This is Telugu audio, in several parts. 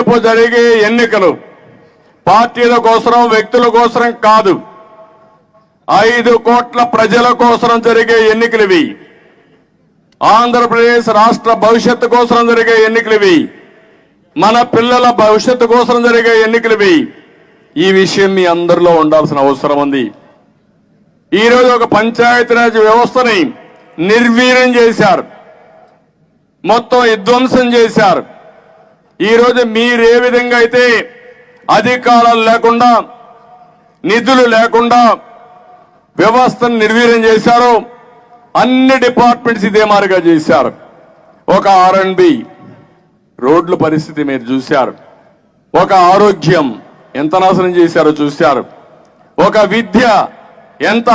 రేపు జరిగే ఎన్నికలు పార్టీల కోసరం వ్యక్తుల కోసరం కాదు. ఐదు కోట్ల ప్రజల కోసరం జరిగే ఎన్నికలు ఇవి ఆంధ్రప్రదేశ్ రాష్ట్ర భవిష్యత్తు కోసం జరిగే ఎన్నికలు ఇవి మన పిల్లల భవిష్యత్తు కోసం జరిగే ఎన్నికలు ఇవి ఈ విషయం మీ అందరిలో ఉండాల్సిన అవసరం ఉంది. ఈ రోజు ఒక పంచాయతీరాజ్ వ్యవస్థని నిర్వీర్యం చేశారు. మొత్తం విధ్వంసం చేశారు. ఈరోజు మీరే విధంగా అయితే అధికారాలు లేకుండా నిధులు లేకుండా వ్యవస్థను నిర్వీర్యం చేశారో అన్ని డిపార్ట్మెంట్స్ ఇదే మారుగా చేశారు. ఒక ఆర్ అండ్ రోడ్ల పరిస్థితి మీరు చూశారు. ఒక ఆరోగ్యం ఎంత నాశనం చేశారో చూశారు. ఒక విద్య ఎంత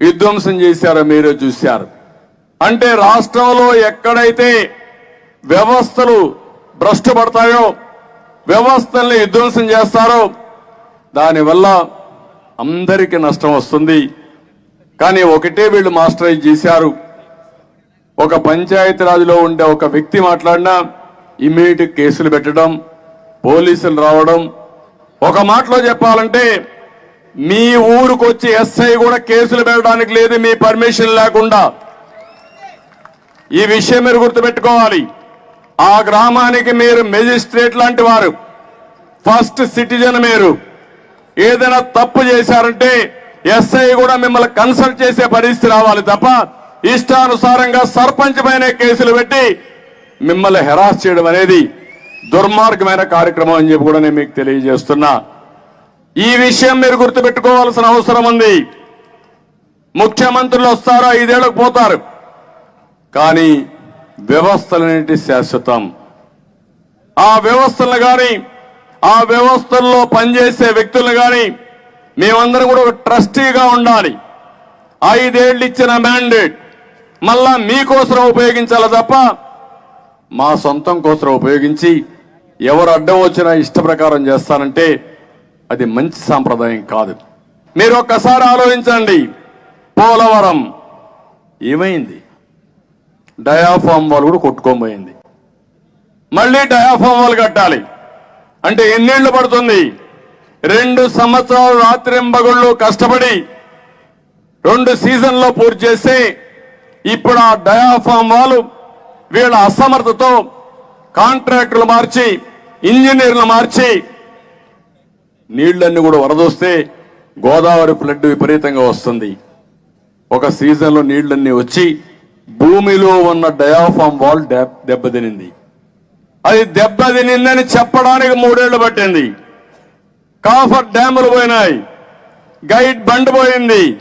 విధ్వంసం చేశారో మీరు చూశారు. అంటే రాష్ట్రంలో ఎక్కడైతే వ్యవస్థలు భ్రష్టు పడతాయో వ్యవస్థల్ని విధ్వంసం చేస్తారో దానివల్ల అందరికీ నష్టం వస్తుంది. కానీ ఒకటే వీళ్ళు మాస్టరైజ్ చేశారు. ఒక పంచాయతీరాజ్లో ఉండే ఒక వ్యక్తి మాట్లాడినా ఇమీడియట్ కేసులు పెట్టడం పోలీసులు రావడం. ఒక మాటలో చెప్పాలంటే మీ ఊరికి వచ్చి ఎస్ఐ కూడా కేసులు పెట్టడానికి లేదు మీ పర్మిషన్ లేకుండా. ఈ విషయం మీరు గుర్తుపెట్టుకోవాలి. ఆ గ్రామానికి మీరు మెజిస్ట్రేట్ లాంటి వారు ఫస్ట్ సిటిజన్ మీరు. ఏదైనా తప్పు చేశారంటే ఎస్ఐ కూడా మిమ్మల్ని కన్సల్ట్ చేసే పరిస్థితి రావాలి తప్ప ఇష్టానుసారంగా సర్పంచ్ పైన కేసులు పెట్టి మిమ్మల్ని హెరాస్ చేయడం అనేది దుర్మార్గమైన కార్యక్రమం అని చెప్పి కూడా నేను మీకు తెలియజేస్తున్నా. ఈ విషయం మీరు గుర్తుపెట్టుకోవాల్సిన అవసరం ఉంది. ముఖ్యమంత్రులు వస్తారా? ఐదేళ్ళకు పోతారు. కానీ వ్యవస్థలనేటి శాశ్వతం. ఆ వ్యవస్థలను కానీ ఆ వ్యవస్థల్లో పనిచేసే వ్యక్తులను కానీ మేమందరం కూడా ఒక ట్రస్టీగా ఉండాలి. ఐదేళ్ళు ఇచ్చిన మ్యాండేట్ మళ్ళా మీకోసం ఉపయోగించాలి తప్ప మా సొంతం కోసం ఉపయోగించి ఎవరు అడ్డం వచ్చినా ఇష్ట ప్రకారం చేస్తానంటే అది మంచి సాంప్రదాయం కాదు. మీరు ఒక్కసారి ఆలోచించండి. పోలవరం ఏమైంది? డయాఫామ్ వాళ్ళు కూడా కొట్టుకోబోయింది మళ్ళీ డయాఫామ్ వాళ్ళు కట్టాలి. అంటే ఎన్నేళ్ళు పడుతుంది? రెండు సంవత్సరాలు రాత్రింబగుళ్ళు కష్టపడి రెండు సీజన్లో పూర్తి చేసి ఇప్పుడు ఆ డయాఫామ్ వాళ్ళు వీళ్ళ అసమర్థతో కాంట్రాక్టర్లు మార్చి ఇంజనీర్లు మార్చి నీళ్ళన్నీ కూడా వరదొస్తే గోదావరి ఫ్లడ్ విపరీతంగా వస్తుంది. ఒక సీజన్లో నీళ్ళన్నీ వచ్చి భూమిలో ఉన్న డయాఫామ్ వాల్ దెబ్బతినింది. అది దెబ్బతినిందని చెప్పడానికి మూడేళ్ళు పట్టింది. కాఫర్ డ్యాములు పోయినాయి. గైడ్ బండ్ పోయింది.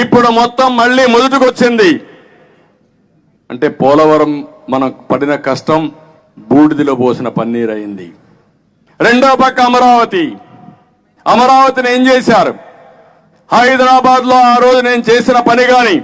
ఇప్పుడు మొత్తం మళ్ళీ మొదటికొచ్చింది. అంటే పోలవరం మనం పడిన కష్టం బూడిదిలో పోసిన పన్నీర్ అయింది. రెండో పక్క అమరావతి. అమరావతిని ఏం చేశారు? హైదరాబాద్లో ఆ రోజు నేను చేసిన పని కానీ